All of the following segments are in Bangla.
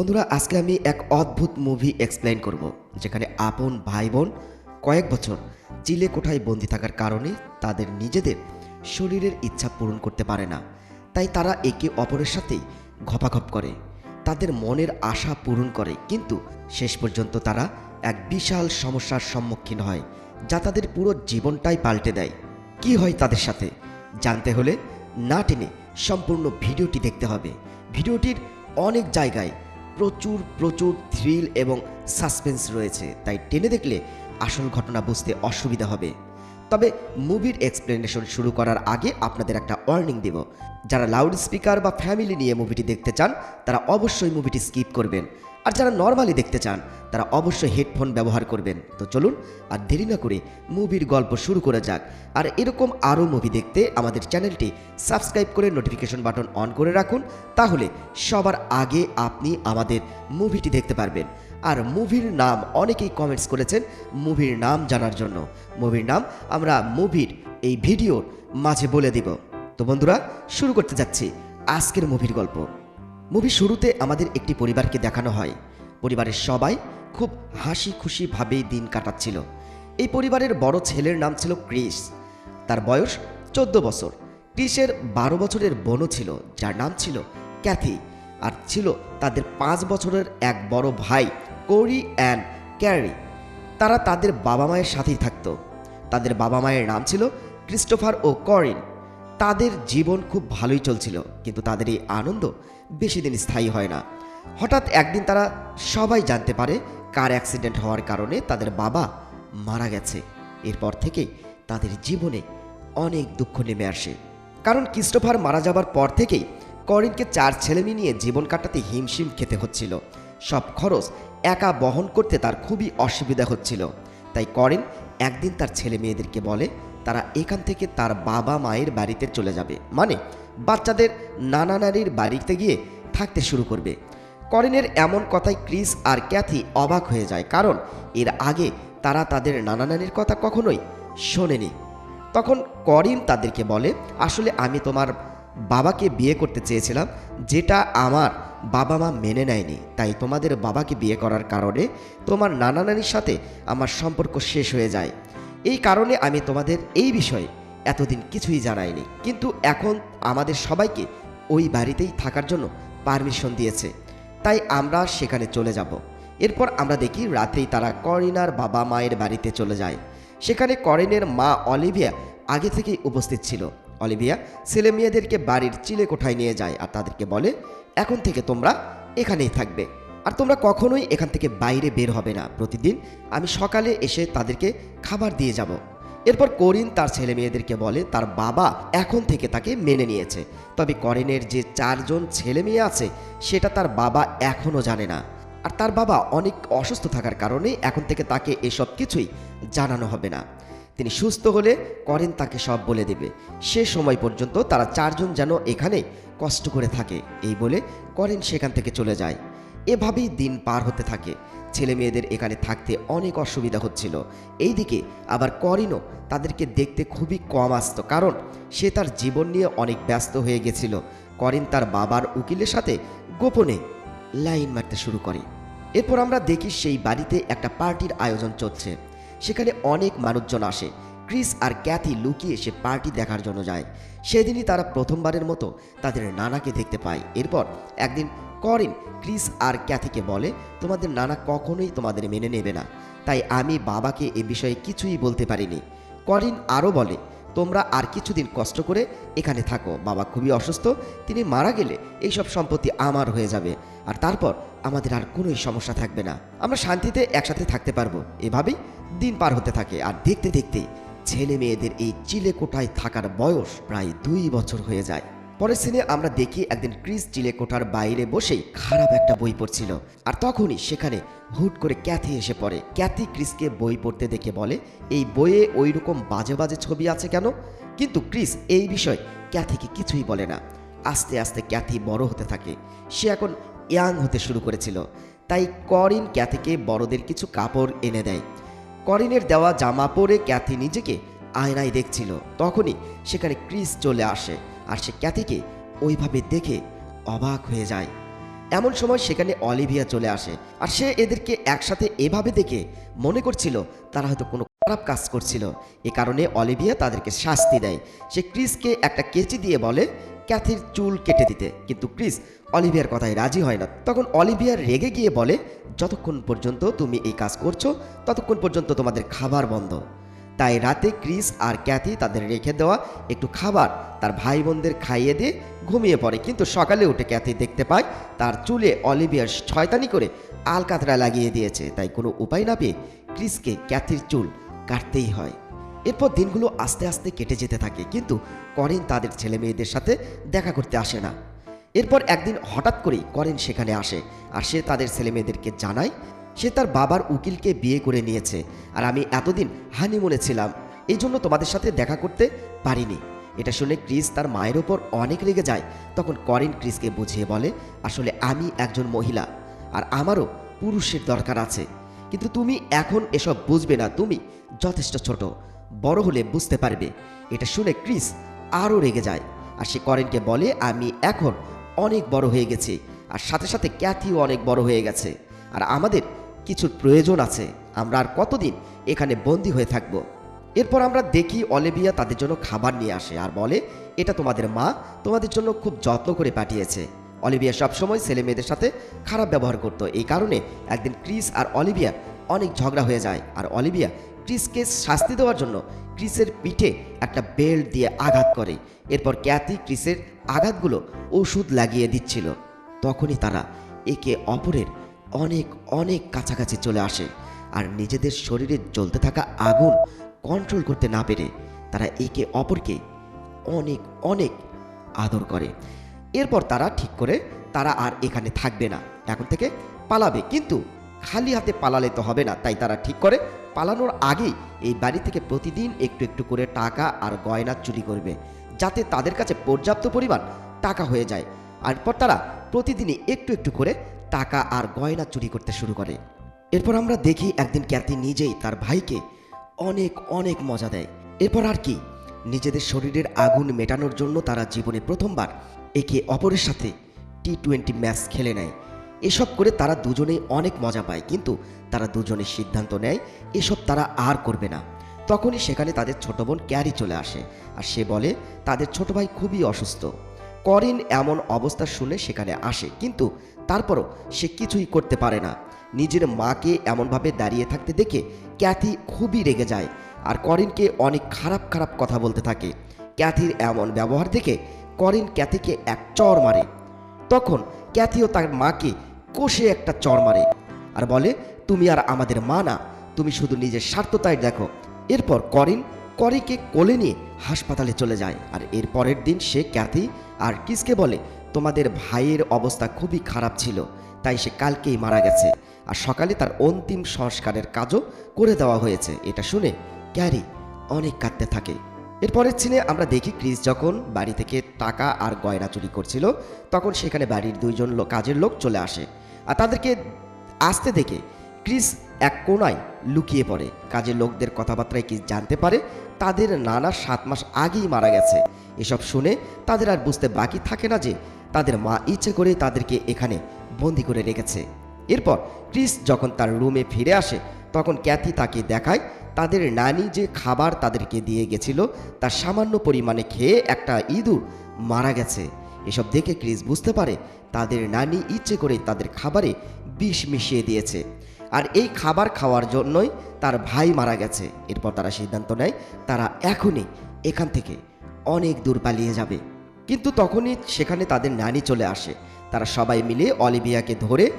বন্ধুরা, আজকে আমি এক অদ্ভুত মুভি এক্সপ্লেন করব, যেখানে আপন ভাই বোন কয়েক বছর চিলে কোঠায় বন্দি থাকার কারণে তাদের নিজেদের শরীরের ইচ্ছা পূরণ করতে পারে না। তাই তারা একে অপরের সাথে ঘপাঘপ করে, তাদের মনের আশা পূরণ করে, কিন্তু শেষ পর্যন্ত তারা এক বিশাল সমস্যার সম্মুখীন হয়, যা তাদের পুরো জীবনটাই পাল্টে দেয়। কি হয় তাদের সাথে? জানতে হলে না টেনে সম্পূর্ণ ভিডিওটি দেখতে হবে। ভিডিওটির অনেক জায়গায় প্রচুর প্রচুর থ্রিল এবং সাসপেন্স রয়েছে। তাই টেনে দেখলে আসল ঘটনা বুঝতে অসুবিধা হবে। তবে মুভির এক্সপ্লেনেশন শুরু করার আগে আপনাদের একটা ওয়ার্নিং দেব। যারা লাউড স্পিকার বা ফ্যামিলি নিয়ে মুভিটি দেখতে চান, তারা অবশ্যই মুভিটি স্কিপ করবেন। আর যারা নর্মালি দেখতে চান, তারা অবশ্যই হেডফোন ব্যবহার করবেন। তো চলুন, আর দেরি না করে মুভির গল্প শুরু করা যাক। আর এরকম আরও মুভি দেখতে আমাদের চ্যানেলটি সাবস্ক্রাইব করে নোটিফিকেশন বাটন অন করে রাখুন, তাহলে সবার আগে আপনি আমাদের মুভিটি দেখতে পারবেন। আর মুভির নাম, অনেকেই কমেন্টস করেছেন মুভির নাম জানার জন্য। মুভির নাম আমরা মুভির এই ভিডিওর মাঝে বলে দিব। তো বন্ধুরা, শুরু করতে যাচ্ছি আজকের মুভির গল্প। মুভি শুরুতে আমাদের একটি পরিবারকে দেখানো হয়। পরিবারের সবাই খুব হাসি খুশিভাবেই দিন কাটাচ্ছিল। এই পরিবারের বড় ছেলের নাম ছিল ক্রিস। তার বয়স চোদ্দ বছর। ক্রিসের বারো বছরের বোনও ছিল, যার নাম ছিল ক্যাথি আর ছিল তাদের পাঁচ বছরের এক বড় ভাই, কোরি অ্যান্ড ক্যারি। তারা তাদের বাবা মায়ের সাথেই থাকতো। তাদের বাবা মায়ের নাম ছিল ক্রিস্টোফার ও করিন। তাদের জীবন খুব ভালোই চলছিল, কিন্তু তাদের এই আনন্দ বেশি দিন স্থায়ী হয় না। হঠাৎ একদিন তারা সবাই জানতে পারে কার অ্যাক্সিডেন্ট হওয়ার কারণে তাদের বাবা মারা গেছে। এরপর থেকে তাদের জীবনে অনেক দুঃখ নেমে আসে। কারণ ক্রিস্টোফার মারা যাবার পর থেকেই করিনকে চার ছেলেমেয়ে নিয়ে জীবন কাটাতে হিমশিম খেতে হচ্ছিল। সব খরচ একা বহন করতে তার খুবই অসুবিধা হচ্ছিল। তাই করিন একদিন তার ছেলে মেয়েদেরকে বলে তারা এখান থেকে তার বাবা মায়ের বাড়িতে চলে যাবে। মানে বাচ্চাদের নানা নারীর বাড়িতে গিয়ে থাকতে শুরু করবে। করিনের এমন কথায় ক্রিস আর ক্যাথি অবাক হয়ে যায়, কারণ এর আগে তারা তাদের নানা নানির কথা কখনোই শোনেনি। তখন করিন তাদেরকে বলে, আসলে আমি তোমার বাবাকে বিয়ে করতে চেয়েছিলাম, যেটা আমার বাবা মা মেনে নেয়নি। তাই তোমাদের বাবাকে বিয়ে করার কারণে তোমার নানা নানির সাথে আমার সম্পর্ক শেষ হয়ে যায়। এই কারণে আমি তোমাদের এই বিষয়ে এতদিন কিছুই জানাইনি। কিন্তু এখন আমাদের সবাইকে ওই বাড়িতেই থাকার জন্য পারমিশন দিয়েছে। তাই আমরা সেখানে চলে যাব। এরপর আমরা দেখি রাতেই তারা করিনার বাবা মায়ের বাড়িতে চলে যায়। সেখানে করিনের মা অলিভিয়া আগে থেকেই উপস্থিত ছিল। অলিভিয়া ছেলে মেয়েদেরকে বাড়ির চিলে কোঠায় নিয়ে যায় আর তাদেরকে বলে, এখন থেকে তোমরা এখানেই থাকবে। আর তোমরা কখনোই এখান থেকে বাইরে বের হবে না প্রতিদিন। আমি সকালে এসে তাদেরকে খাবার দিয়ে যাব। এরপর করিন তার ছেলে মেয়েদেরকে বলে, তার বাবা এখন থেকে তাকে মেনে নিয়েছে। তবে করিনের যে চারজন ছেলে মেয়ে আছে, সেটা তার বাবা এখনও জানে না। আর তার বাবা অনেক অসুস্থ থাকার কারণে এখন থেকে তাকে এসব কিছুই জানানো হবে না। তিনি সুস্থ হলে করেন তাকে সব বলে দেবে। সে সময় পর্যন্ত তারা চারজন যেন এখানে কষ্ট করে থাকে। এই বলে করেন সেখান থেকে চলে যায়। এভাবেই দিন পার হতে থাকে। ছেলে মেয়েদের এখানে থাকতে অনেক অসুবিধা হচ্ছিল। এইদিকে আবার করিনও তাদেরকে দেখতে খুবই কম আসত, কারণ সে তার জীবন নিয়ে অনেক ব্যস্ত হয়ে গেছিল। করিন তার বাবার উকিলের সাথে গোপনে লাইন মারতে শুরু করে। এরপর আমরা দেখি সেই বাড়িতে একটা পার্টির আয়োজন চলছে। সেখানে অনেক মানুষজন আসে। ক্রিস আর ক্যাথি লুকিয়ে সে পার্টি দেখার জন্য যায়। সেদিনই তারা প্রথমবারের মতো তাদের নানাকে দেখতে পায়। এরপর একদিন করিন। ক্রিস আর ক্যাথিকে বলে, তোমাদের নানা কখনোই তোমাদের মেনে নেবে না। তাই আমি বাবাকে এ বিষয়ে কিছুই বলতে পারিনি। করিন আরও বলে, তোমরা আর কিছুদিন কষ্ট করে এখানে থাকো। বাবা খুবই অসুস্থ। তিনি মারা গেলে এইসব সম্পত্তি আমার হয়ে যাবে। আর তারপর আমাদের আর কোনোই সমস্যা থাকবে না। আমরা শান্তিতে একসাথে থাকতে পারব। এভাবেই দিন পার হতে থাকে। আর দেখতে দেখতে ছেলে মেয়েদের এই চিলে কোঠায় থাকার বয়স প্রায় দুই বছর হয়ে যায়। পরের সিনে আমরা দেখি একদিন ক্রিস চিলে কোঠার বাইরে বসেই খারাপ একটা বই পড়ছিল। আর তখনই সেখানে হুট করে ক্যাথি এসে পড়ে। ক্যাথি ক্রিসকে বই পড়তে দেখে বলে, এই বইয়ে ওই রকম বাজে বাজে ছবি আছে কেন? কিন্তু ক্রিস এই বিষয় ক্যাথিকে কিছুই বলে না। আস্তে আস্তে ক্যাথি বড় হতে থাকে। সে এখন ইয়াং হতে শুরু করেছিল। তাই করিন ক্যাথিকে বড়দের কিছু কাপড় এনে দেয়। করিনের দেওয়া জামা পরে ক্যাথি নিজেকে আয়নায় দেখছিল। তখনই সেখানে ক্রিস চলে আসে। আর সে ক্যাথিকে ওইভাবে দেখে অবাক হয়ে যায়। এমন সময় সেখানে অলিভিয়া চলে আসে আর সে এদেরকে একসাথে এভাবে দেখে মনে করছিল তারা হয়তো কোনো খারাপ কাজ করছিল। এ কারণে অলিভিয়া তাদেরকে শাস্তি দেয়। সে ক্রিসকে একটা কেচি দিয়ে বলে, ক্যাথির চুল কেটে দিতে। কিন্তু ক্রিস অলিভিয়ার কথায় রাজি হয় না। তখন অলিভিয়া রেগে গিয়ে বলে, যতক্ষণ পর্যন্ত তুমি এই কাজ করছ, ততক্ষণ পর্যন্ত তোমাদের খাবার বন্ধ। তাই রাতে ক্রিস আর ক্যাথি তাদের রেখে দেওয়া একটু খাবার তার ভাই বোনদের খাইয়ে দিয়ে ঘুমিয়ে পড়ে। কিন্তু সকালে উঠে ক্যাথি দেখতে পায় তার চুলে অলিভিয়ার ছয়তানি করে আলকাতরা লাগিয়ে দিয়েছে। তাই কোনো উপায় না পেয়ে ক্রিসকে ক্যাথির চুল কাটতেই হয়। এরপর দিনগুলো আস্তে আস্তে কেটে যেতে থাকে। কিন্তু করেন তাদের ছেলে মেয়েদের সাথে দেখা করতে আসে না। এরপর একদিন হঠাৎ করেই করেন সেখানে আসে। আর সে তাদের ছেলে মেয়েদেরকে জানায় সে তার বাবার উকিলকে বিয়ে করে নিয়েছে। আর আমি এতদিন হানিমুনে ছিলাম। এই জন্য তোমাদের সাথে দেখা করতে পারিনি। এটা শুনে ক্রিস তার মায়ের ওপর অনেক রেগে যায়। তখন করিন ক্রিসকে বুঝিয়ে বলে, আসলে আমি একজন মহিলা, আর আমারও পুরুষের দরকার আছে। কিন্তু তুমি এখন এসব বুঝবে না। তুমি যথেষ্ট ছোট, বড় হলে বুঝতে পারবে। এটা শুনে ক্রিস আরও রেগে যায়। আর সে করেনকে বলে, আমি এখন অনেক বড় হয়ে গেছি, আর সাথে সাথে ক্যাথিও অনেক বড় হয়ে গেছে। আর আমাদের কিছুর প্রয়োজন আছে। আমরা আর কতদিন এখানে বন্দি হয়ে থাকব? এরপর আমরা দেখি অলিভিয়া তাদের জন্য খাবার নিয়ে আসে আর বলে, এটা তোমাদের মা, তোমাদের জন্য খুব যত্ন করে পাঠিয়েছে। অলিভিয়া সবসময় ছেলে মেয়েদের সাথে খারাপ ব্যবহার করতো। এই কারণে একদিন ক্রিস আর অলিভিয়া অনেক ঝগড়া হয়ে যায় আর অলিভিয়া ক্রিসকে শাস্তি দেওয়ার জন্য ক্রিসের পিঠে একটা বেল্ট দিয়ে আঘাত করে। এরপর ক্যাথি ক্রিসের আঘাতগুলো ওষুধ লাগিয়ে দিচ্ছিল। তখনই তারা একে অপরের অনেক অনেক কাছাকাছি চলে আসে। আর নিজেদের শরীরে জ্বলতে থাকা আগুন কন্ট্রোল করতে না পেরে তারা একে অপরকে অনেক অনেক আদর করে। এরপর তারা ঠিক করে তারা আর এখানে থাকবে না। এখন থেকে পালাবে। কিন্তু খালি হাতে পালালে তো হবে না। তাই তারা ঠিক করে পালানোর আগেই এই বাড়ি থেকে প্রতিদিন একটু একটু করে টাকা আর গয়না চুরি করবে। যাতে তাদের কাছে পর্যাপ্ত পরিমাণ টাকা হয়ে যায়। আর পর তারা প্রতিদিনই একটু একটু করে টাকা আর গয়না চুরি করতে শুরু করে। এরপর আমরা দেখি একদিন ক্যাথি নিজেই তার ভাইকে অনেক অনেক মজা দেয়। এরপর আর কি, নিজেদের শরীরের আগুন মেটানোর জন্য তারা জীবনে প্রথমবার একে অপরের সাথে টি টোয়েন্টি ম্যাচ খেলে নেয়। এসব করে তারা দুজনেই অনেক মজা পায়, কিন্তু তারা দুজনে সিদ্ধান্ত নেয়, এসব তারা আর করবে না। তখনই সেখানে তাদের ছোট বোন ক্যারি চলে আসে আর সে বলে, তাদের ছোট ভাই খুবই অসুস্থ। করিন এমন অবস্থা শুনে সেখানে আসে, কিন্তু তারপরও সে কিছুই করতে পারে না। নিজের মাকে এমনভাবে দাঁড়িয়ে থাকতে দেখে ক্যাথি খুবই রেগে যায় আর করিনকে অনেক খারাপ খারাপ কথা বলতে থাকে। ক্যাথির এমন ব্যবহার দেখে করিন ক্যাথিকে এক চর মারে। তখন ক্যাথিও তার মাকে কষে একটা চর মারে আর বলে, তুমি আর আমাদের মা না, তুমি শুধু নিজের স্বার্থতাই দেখো। এরপর করিন করিকে কোলে নিয়ে হাসপাতালে চলে যায় আর এর পরের দিন সে ক্যাথি আর কিসকে বলে তোমাদের ভাইয়ের অবস্থা খুবই খারাপ ছিল, তাই সে কালকেই মারা গেছে। আর সকালে তার অন্তিম সংস্কারের কাজও করে দেওয়া হয়েছে। এটা শুনে ক্যারি অনেক কাঁদতে থাকে। এরপরের সিনে আমরা দেখি ক্রিস যখন বাড়ি থেকে টাকা আর গয়না চুরি করছিল, তখন সেখানে বাড়ির দুইজন লোক কাজের লোক চলে আসে। আর তাদেরকে আসতে দেখে ক্রিস এক কোনায় লুকিয়ে পড়ে। কাজের লোকদের কথাবার্তায় ক্রিস জানতে পারে? তাদের নানা সাত মাস আগেই মারা গেছে। এসব শুনে তাদের আর বুঝতে বাকি থাকে না যে তাদের মা ইচ্ছে করে তাদেরকে এখানে বন্দি করে রেখেছে। এরপর ক্রিস যখন তার রুমে ফিরে আসে, তখন ক্যাথি তাকে দেখায়, তাদের নানি যে খাবার তাদেরকে দিয়ে গেছিল তার সামান্য পরিমাণে খেয়ে একটা ইঁদুর মারা গেছে। এসব দেখে ক্রিস বুঝতে পারে তাদের নানি ইচ্ছে করে তাদের খাবারে বিষ মিশিয়ে দিয়েছে। আর এই খাবার খাওয়ার জন্যই তার ভাই মারা গেছে। এরপর তারা সিদ্ধান্ত নেয়, তারা এখনই এখান থেকে অনেক দূর পালিয়ে যাবে। কিন্তু তখনই সেখানে তাদের নানি চলে আসে। তারা সবাই মিলে অলিভিয়াকে ধরে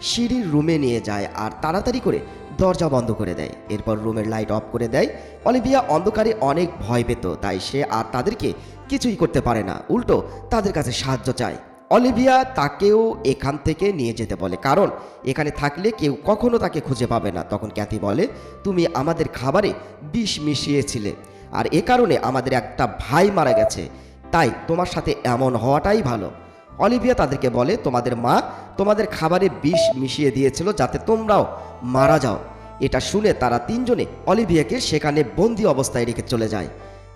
সিঁড়ির রুমে নিয়ে যায় আর তাড়াতাড়ি করে দরজা বন্ধ করে দেয়। এরপর রুমের লাইট অফ করে দেয়। অলিভিয়া অন্ধকারে অনেক ভয় পেত, তাই সে আর তাদেরকে কিছুই করতে পারে না। উল্টো তাদের কাছে সাহায্য চায়। অলিভিয়া তাকেও এখান থেকে নিয়ে যেতে বলে। কারণ, এখানে থাকলে কেউ কখনো তাকে খুঁজে পাবে না। তখন ক্যাথি বলে, তুমি আমাদের খাবারে বিষ মিশিয়েছিলে। আর এ কারণে আমাদের একটা ভাই মারা গেছে। তাই তোমার সাথে এমন হওয়াটাই ভালো। অলিভিয়া তাদেরকে বলে, তোমাদের মা তোমাদের খাবারে বিষ মিশিয়ে দিয়েছিল যাতে তোমরাও মারা যাও। এটা শুনে তারা তিনজনে অলিভিয়াকে সেখানে বন্দি অবস্থায় রেখে চলে যায়।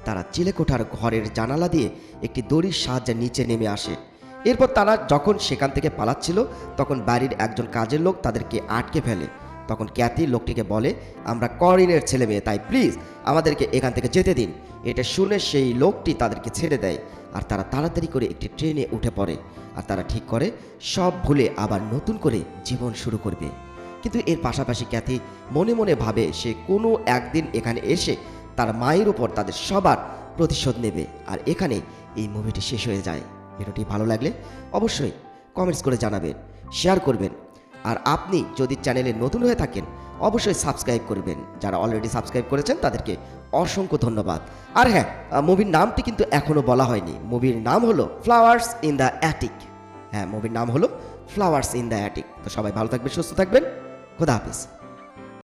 তারা চিলেকোঠার ঘরের জানালা দিয়ে একটি দড়ির সাহায্যে নিচে নেমে আসে। এরপর তারা যখন সেখান থেকে পালাচ্ছিল, তখন বাড়ির একজন কাজের লোক তাদেরকে আটকে ফেলে। তখন ক্যাথি লোকটিকে বলে, আমরা করিনের ছেলে মেয়ে, তাই প্লিজ আমাদেরকে এখান থেকে যেতে দিন। এটা শুনে সেই লোকটি তাদেরকে ছেড়ে দেয় আর তারা তাড়াতাড়ি করে একটি ট্রেনে উঠে পড়ে। আর তারা ঠিক করে, সব ভুলে আবার নতুন করে জীবন শুরু করবে। কিন্তু এর পাশাপাশি ক্যাথি মনে মনে ভাবে সে কোনো একদিন এখানে এসে তার মায়ের উপর তাদের সবার প্রতিশোধ নেবে। আর এখানে এই মুভিটি শেষ হয়ে যায়। ভিডিওটি ভালো লাগলে অবশ্যই কমেন্টস করে জানাবেন শেয়ার করবেন। আর আপনি যদি চ্যানেলে নতুন হয়ে থাকেন, অবশ্যই সাবস্ক্রাইব করবেন। যারা অলরেডি সাবস্ক্রাইব করেছেন, তাদেরকে অসংখ্য ধন্যবাদ। আর হ্যাঁ মুভির নামটি কিন্তু এখনও বলা হয়নি। মুভির নাম হলো ফ্লাওয়ার্স ইন দ্য অ্যাটিক হ্যাঁ মুভির নাম হলো ফ্লাওয়ার্স ইন দ্য অ্যাটিক তো সবাই ভালো থাকবেন, সুস্থ থাকবেন। খোদা হাফিজ।